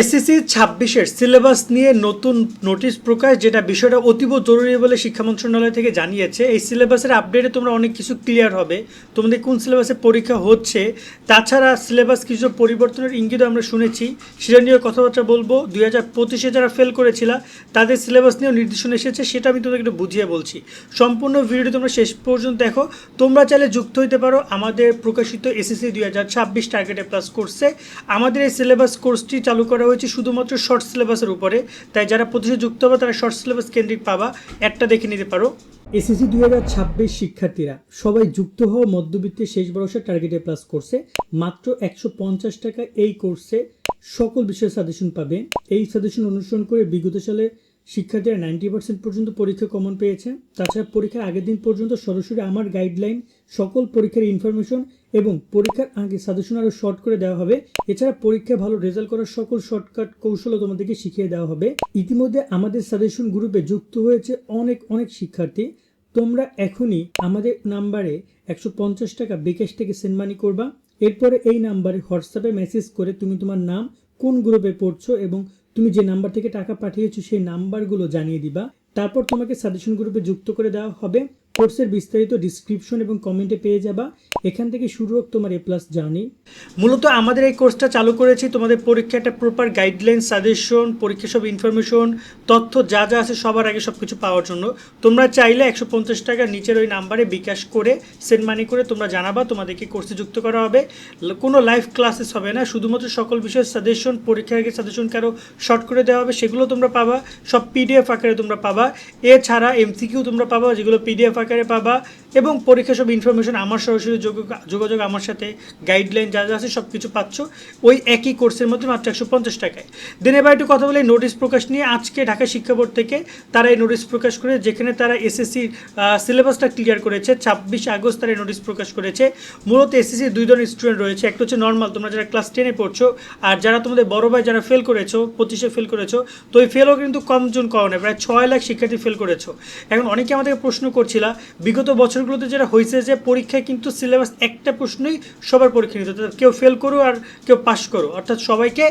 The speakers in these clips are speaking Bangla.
এসএসসি ছাব্বিশের সিলেবাস নিয়ে নতুন নোটিশ প্রকাশ, যেটা বিষয়টা অতীব জরুরি বলে শিক্ষা মন্ত্রণালয় থেকে জানিয়েছে। এই সিলেবাসের আপডেটে তোমরা অনেক কিছু ক্লিয়ার হবে। তোমাদের কোন সিলেবাসে পরীক্ষা হচ্ছে, তাছাড়া সিলেবাস কিছু পরিবর্তনের ইঙ্গিত আমরা শুনেছি। সেটা নিয়ে কথাবার্তা বলব। দুই হাজার পঁচিশে যারা ফেল করেছিল, তাদের সিলেবাস নিয়েও নির্দেশনা এসেছে, সেটা আমি তোমাদের একটু বুঝিয়ে বলছি। সম্পূর্ণ ভিডিওটি তোমরা শেষ পর্যন্ত দেখো। তোমরা চাইলে যুক্ত হইতে পারো আমাদের প্রকাশিত এসএসসি দুই হাজার ছাব্বিশ টার্গেটে প্লাস কোর্সে আমাদের এই সিলেবাস কোর্সটি চালু করা হয়েছে শুধুমাত্র শর্ট সিলেবাসের উপরে। তাই যারা প্রতিষ্ঠা যুক্ত হবে, তারা শর্ট সিলেবাস কেন্দ্রিক পাবা। একটা দেখে নিতে পারো। এসএসসি দুই হাজার ছাব্বিশ শিক্ষার্থীরা, সবাই যুক্ত হওয়া মধ্যবিত্তের শেষ ভরসা টার্গেটে প্লাস কোর্সে মাত্র একশো পঞ্চাশ টাকা এই কোর্সে সকল বিষয়ে সাজেশন পাবে। এই সাজেশন অনুসরণ করে বিগত সালে শিক্ষার্থীরা নাইনটি পার্সেন্ট পর্যন্ত পরীক্ষা কমন পেয়েছে। তাছাড়া পরীক্ষার আগের দিন পর্যন্ত সরাসরি আমার গাইডলাইন সকল পরীক্ষার ইনফরমেশন এবং পরীক্ষার আগে সাজেশন আরও শর্ট করে দেওয়া হবে। এছাড়া পরীক্ষায় ভালো রেজাল্ট করার সকল শর্টকাট কৌশলও তোমাদেরকে শিখিয়ে দেওয়া হবে। ইতিমধ্যে আমাদের সাজেশন গ্রুপে যুক্ত হয়েছে অনেক অনেক শিক্ষার্থী। তোমরা এখনই আমাদের নাম্বারে একশো পঞ্চাশ টাকা বিকাশ থেকে সেন্ড মানি করবা। এরপরে এই নাম্বারে হোয়াটসঅ্যাপে মেসেজ করে তুমি তোমার নাম, কোন গ্রুপে পড়ছো এবং তুমি যে নাম্বার থেকে টাকা পাঠিয়েছো সেই নাম্বারগুলো জানিয়ে দিবা। তারপর তোমাকে সাজেশন গ্রুপে যুক্ত করে দেওয়া হবে। কোর্সের বিস্তারিত ডিসক্রিপশন এবং কমেন্টে পেয়ে যাবা। এখান থেকে শুরু হোক তোমার এ প্লাস জার্নি মূলত আমাদের এই কোর্সটা চালু করেছি তোমাদের পরীক্ষা একটা প্রপার গাইডলাইন সাজেশন পরীক্ষা সব ইনফরমেশন তথ্য যা যা আছে সবার আগে সব কিছু পাওয়ার জন্য। তোমরা চাইলে একশো পঞ্চাশ টাকা নিচের ওই নাম্বারে বিকাশ করে সেন্ড মানি করে তোমরা জানাবা, তোমাদেরকে কোর্সে যুক্ত করা হবে। কোনো লাইভ ক্লাসেস হবে না, শুধুমাত্র সকল বিষয়ের সাজেশন পরীক্ষার আগে সাজেশন কারও শর্ট করে দেওয়া হবে, সেগুলো তোমরা পাবা, সব পিডিএফ আকারে তোমরা পাবা। এছাড়া এমসিকিউ তোমরা পাবা, যেগুলো পিডিএফ আকারে পাবা এবং পরীক্ষা সব ইনফরমেশন আমার সরাসরি যোগ- যোগাযোগ আমার সাথে গাইডলাইন যা যা আছে সব কিছু পাচ্ছ। ওই একই কোর্সের মধ্যে মাত্র একশো পঞ্চাশ টাকায়। দেন এবার একটু কথা বলে নোটিশ প্রকাশ নিয়ে আজকে ঢাকা শিক্ষা বোর্ড থেকে তারা এই নোটিশ প্রকাশ করে, যেখানে তারা এসএসসি সিলেবাসটা ক্লিয়ার করেছে, ছাব্বিশ আগস্ট তারা এই নোটিশ প্রকাশ করেছে। মূলত এসএসসি দুই ধরনের স্টুডেন্ট রয়েছে, একটা হচ্ছে নর্মাল তোমরা যারা ক্লাস টেনে পড়ছো, আর যারা তোমাদের বড় ভাই যারা ফেল করেছ, পঁচিশে ফেল করেছ, তো ওই ফেলও কিন্তু কম জন করো না প্রায় ছয় লাখ শিক্ষার্থী ফেল করেছ। এখন অনেকে আমাদেরকে প্রশ্ন করছিলা, বিগত বছরগুলোতে যেটা হয়েছে যে পরীক্ষায় কিন্তু সিলেবাস একটা প্রশ্নই সবার পরীক্ষা নিত কেউ ফেল করো আর কেউ পাস করো। অর্থাৎ সবাইকে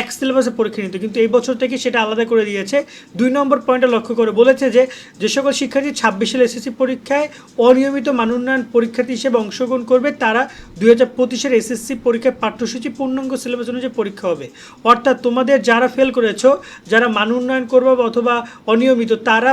এক সিলেবাসে পরীক্ষা নিত কিন্তু এই বছর থেকে সেটা আলাদা করে দিয়েছে। দুই নম্বর পয়েন্টটা লক্ষ্য করে বলেছে যে যে সকল শিক্ষার্থী ছাব্বিশ সালে এসএসসি পরীক্ষায় অনিয়মিত মানোন্নয়ন পরীক্ষার্থী হিসেবে অংশগ্রহণ করবে, তারা দুই হাজার পঁচিশের এসএসসি পরীক্ষায় পাঠ্যসূচি পূর্ণাঙ্গ সিলেবাস অনুযায়ী পরীক্ষা হবে। অর্থাৎ তোমাদের যারা ফেল করেছ, যারা মান উন্নয়ন করবে অথবা অনিয়মিত, তারা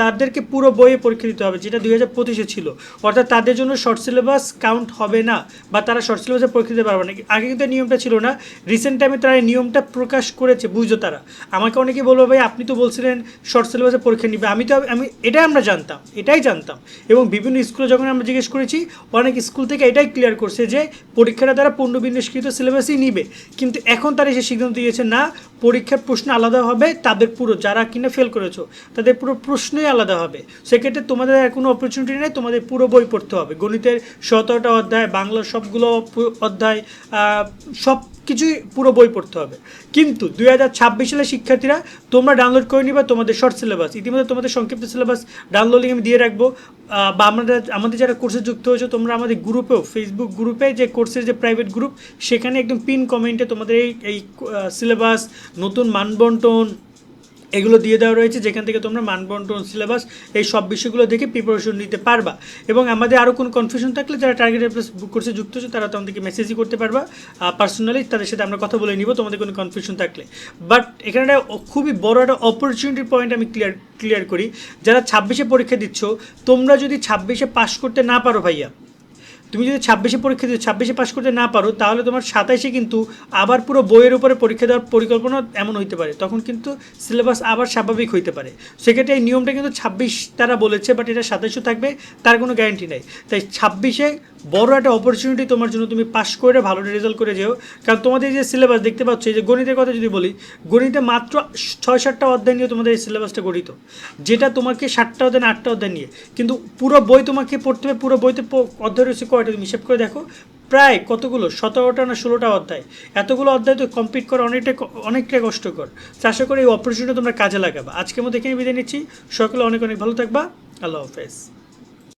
তাদেরকে পুরো বইয়ে পরীক্ষা দিতে হবে, যেটা দুই হাজার পঁচিশে ছিল। অর্থাৎ তাদের জন্য শর্ট সিলেবাস কাউন্ট হবে না বা তারা শর্ট সিলেবাসে পরীক্ষা দিতে পারবে না। আগে কিন্তু নিয়মটা ছিল না। রিসেন্ট টাইমে তারা এই নিয়মটা প্রকাশ করেছে, বুঝো তারা। আমাকে অনেকে বলব, ভাই, আপনি তো বলছিলেন শর্ট সিলেবাসে পরীক্ষা নিবে। আমি তো, আমি, এটাই আমরা জানতাম, এটাই জানতাম। এবং বিভিন্ন স্কুলে যখন আমরা জিজ্ঞেস করেছি, অনেক স্কুল থেকে এটাই ক্লিয়ার করছে যে পরীক্ষাটা তারা পূর্ণবিন্যাসকৃত সিলেবাসই নিবে। কিন্তু এখন তারা এসে সিদ্ধান্ত দিয়েছে, না পরীক্ষার প্রশ্ন আলাদা হবে, তাদের পুরো যারা কিনা ফেল করেছ, তাদের পুরো প্রশ্নই আলাদা হবে। সেক্ষেত্রে তোমাদের আর কোনো অপরচুনিটি নেই, তোমাদের পুরো বই পড়তে হবে। গণিতের সতেরোটা অধ্যায়, বাংলার সবগুলো অধ্যায় সব কিছুই পুরো বই পড়তে হবে। কিন্তু দুই হাজার ছাব্বিশ সালে শিক্ষার্থীরা তোমরা ডাউনলোড করে নিবা তোমাদের শর্ট সিলেবাস ইতিমধ্যে তোমাদের সংক্ষিপ্ত সিলেবাস ডাউনলোডিং আমি দিয়ে রাখব। বা আমরা আমাদের যারা কোর্সে যুক্ত হয়েছে, তোমরা আমাদের গ্রুপেও ফেসবুক গ্রুপে যে কোর্সের যে প্রাইভেট গ্রুপ সেখানে একদম পিন কমেন্টে তোমাদের এই এই সিলেবাস নতুন মানবন্টন এগুলো দিয়ে দেওয়া রয়েছে, যেখান থেকে তোমরা মানবন্টন সিলেবাস এই সব বিষয়গুলো দেখে প্রিপারেশন নিতে পারবা। এবং আমাদের আরও কোনো কনফিউশন থাকলে যারা টার্গেট প্লাস কোর্সে যুক্ত হচ্ছে তারা তোমাদেরকে মেসেজই করতে পারবা। পার্সোনালি তাদের সাথে আমরা কথা বলে নিব, তোমাদের কোনো কনফিউশন থাকলে। বাট এখানে একটা খুবই বড় একটা অপরচুনিটির পয়েন্ট আমি ক্লিয়ার ক্লিয়ার করি। যারা ছাব্বিশে পরীক্ষা দিচ্ছ, তোমরা যদি ছাব্বিশে পাশ করতে না পারো ভাইয়া তুমি যদি ছাব্বিশে পরীক্ষা দিও, ছাব্বিশে পাশ করতে না পারো, তাহলে তোমার সাতাইশে কিন্তু আবার পুরো বইয়ের উপরে পরীক্ষা দেওয়ার পরিকল্পনা এমন হইতে পারে। তখন কিন্তু সিলেবাস আবার স্বাভাবিক হইতে পারে। সেক্ষেত্রে এই নিয়মটা কিন্তু ছাব্বিশ তারা বলেছে বাট এটা সাতাইশও থাকবে, তার কোনো গ্যারান্টি নাই। তাই ছাব্বিশে বড় একটা অপরচুনিটি তোমার জন্য তুমি পাশ করে ভালো রেজাল্ট করে যেও। কারণ তোমাদের যে সিলেবাস দেখতে পাচ্ছ যে গণিতের কথা যদি বলি, গণিতে মাত্র ছয় সাতটা অধ্যায় নিয়ে তোমাদের এই সিলেবাসটা গঠিত। যেটা তোমাকে সাতটা অধ্যায় আটটা অধ্যায় নিয়ে। কিন্তু পুরো বই তোমাকে পড়তে হবে, পুরো বইতে অধ্যায় রয়েছে কয়টা তুমি হিসেব করে দেখো। প্রায় কতগুলো? সতেরোটা না ষোলোটা অধ্যায়? এতগুলো অধ্যায় তো কমপ্লিট করা অনেকটা অনেকটাই কষ্টকর। আশা করি এই অপরচুনিটি তোমরা কাজে লাগাবা। আজকের মধ্যে এখানে বিদায় নিচ্ছি। সকলে অনেক অনেক ভালো থাকবা। আল্লাহ হাফেজ।